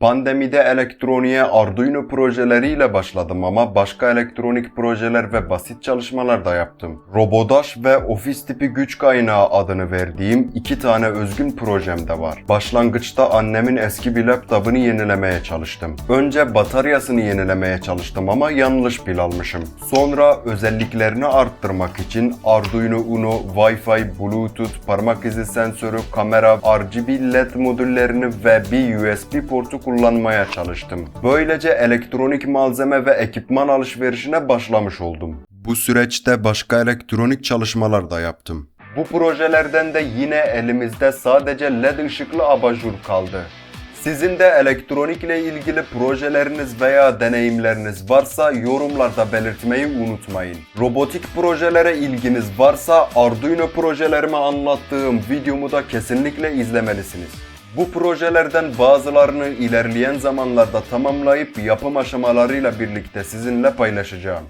Pandemide elektroniğe Arduino projeleriyle başladım ama başka elektronik projeler ve basit çalışmalar da yaptım. Robodaş ve ofis tipi güç kaynağı adını verdiğim iki tane özgün projem de var. Başlangıçta annemin eski bir laptopunu yenilemeye çalıştım. Önce bataryasını yenilemeye çalıştım ama yanlış pil almışım. Sonra özelliklerini arttırmak için Arduino Uno, Wi-Fi, Bluetooth, parmak izi sensörü, kamera, RGB LED modüllerini ve bir USB portu kullanmaya çalıştım. Böylece elektronik malzeme ve ekipman alışverişine başlamış oldum. Bu süreçte başka elektronik çalışmalar da yaptım. Bu projelerden de yine elimizde sadece LED ışıklı abajur kaldı. Sizin de elektronikle ilgili projeleriniz veya deneyimleriniz varsa yorumlarda belirtmeyi unutmayın. Robotik projelere ilginiz varsa Arduino projelerimi anlattığım videomu da kesinlikle izlemelisiniz. Bu projelerden bazılarını ilerleyen zamanlarda tamamlayıp yapım aşamalarıyla birlikte sizinle paylaşacağım.